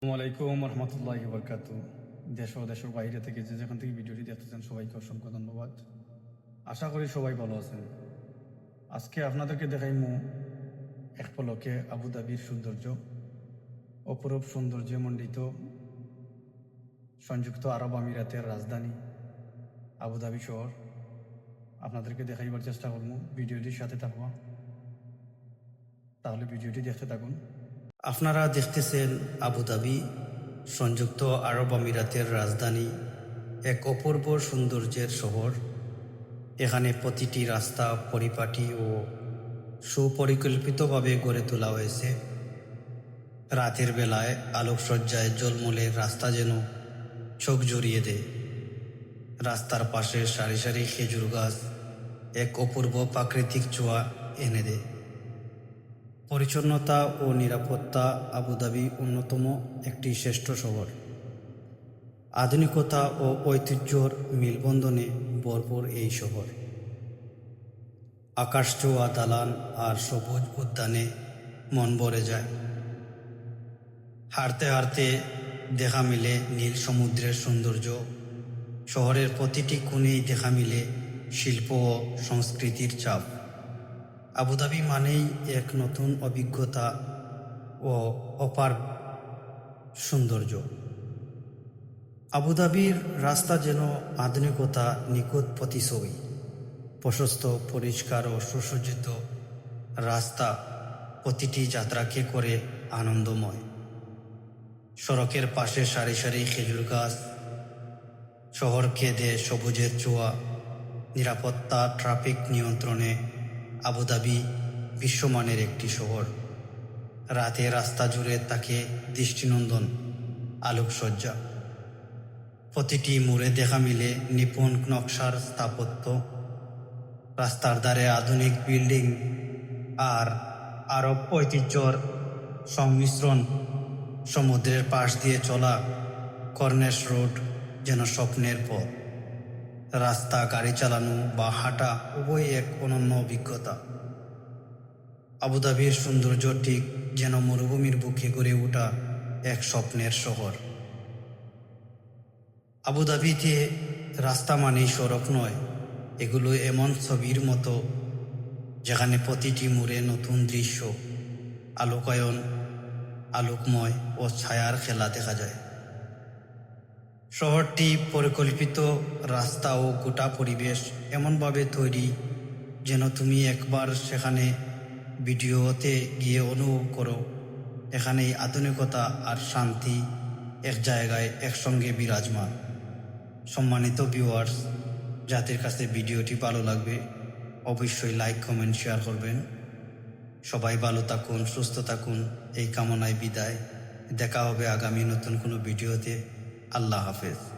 আসসালামু আলাইকুম রহমতুল্লাহ বরকাত দেশ ও দেশের বাইরে থেকে যে যেখান থেকে ভিডিওটি দেখতেছেন, সবাইকে অসংখ্য ধন্যবাদ। আশা করি সবাই ভালো আছেন। আজকে আপনাদেরকে দেখাইমু এক পলকে আবুধাবির সৌন্দর্য, অপরূপ সৌন্দর্যে মণ্ডিত সংযুক্ত আরব আমিরাতের রাজধানী আবুধাবি শহর। আপনাদেরকে দেখাইবার চেষ্টা করব ভিডিওটির সাথে থাকব তাহলে ভিডিওটি দেখতে থাকুন। আপনারা দেখতেছেন আবুধাবি সংযুক্ত আরব আমিরাতের রাজধানী, এক অপূর্ব সৌন্দর্যের শহর। এখানে প্রতিটি রাস্তা পরিপাটি ও সুপরিকল্পিতভাবে গড়ে তোলা হয়েছে। রাতের বেলায় আলোকসজ্জায় জলমলের রাস্তা যেন চোখ জড়িয়ে দেয়। রাস্তার পাশে সারি সারি খেজুর গাছ এক অপূর্ব প্রাকৃতিক ছোঁয়া এনে দেয়। পরিচ্ছন্নতা ও নিরাপত্তা আবুধাবি অন্যতম একটি শ্রেষ্ঠ শহর। আধুনিকতা ও ঐতিহ্যর মিলবন্ধনে ভরপুর এই শহর। আকাশ ছোঁয়া দালান আর সবুজ উদ্যানে মন ভরে যায়। হাঁটতে হাঁটতে দেখা মিলে নীল সমুদ্রের সৌন্দর্য। শহরের প্রতিটি কোণেই দেখা মিলে শিল্প ও সংস্কৃতির চাপ। আবুধাবি মানেই এক নতুন অভিজ্ঞতা ও অপার সৌন্দর্য। আবুধাবির রাস্তা যেন আধুনিকতা নিখুঁত প্রতিছবি প্রশস্ত, পরিষ্কার ও সুসজ্জিত রাস্তা প্রতিটি যাত্রাকে করে আনন্দময়। সড়কের পাশে সারি সারি খেজুর গাছ, শহরকে দে সবুজের চোয়া নিরাপত্তা, ট্রাফিক নিয়ন্ত্রণে আবুধাবি বিশ্বমানের একটি শহর। রাতে রাস্তা জুড়ে তাকে দৃষ্টিনন্দন, আলোকসজ্জা। প্রতিটি মোড়ে দেখা মিলে নিপুণ নকশার স্থাপত্য। রাস্তার ধারে আধুনিক বিল্ডিং আর আরব ঐতিহ্যর সংমিশ্রণ সমুদ্রের পাশ দিয়ে চলা কর্নেশ রোড যেন স্বপ্নের পথ। রাস্তা, গাড়ি চালানো বা হাঁটা উভয়ই এক অনন্য অভিজ্ঞতা। আবুধাবির সৌন্দর্য ঠিক যেন মরুভূমির বুকে গড়ে ওঠা এক স্বপ্নের শহর। আবুধাবিতে রাস্তা মানেই সড়ক নয়, এগুলো এমন ছবির মতো, যেখানে প্রতিটি মোড়ে নতুন দৃশ্য, আলোকায়ন, আলোকময় ও ছায়ার খেলা দেখা যায়। শহরটি পরিকল্পিত রাস্তা ও গোটা পরিবেশ এমনভাবে তৈরি যেন তুমি একবার সেখানে ভিডিওতে গিয়ে অনুভব করো। এখানে আধুনিকতা আর শান্তি এক জায়গায় একসঙ্গে বিরাজমান। সম্মানিত ভিউয়ার্স যাদের কাছে ভিডিওটি ভালো লাগবে, অবশ্যই লাইক কমেন্ট শেয়ার করবেন। সবাই ভালো থাকুন, সুস্থ থাকুন। এই কামনায় বিদায়। দেখা হবে আগামী নতুন কোনো ভিডিওতে। আল্লাহ হাফেজ।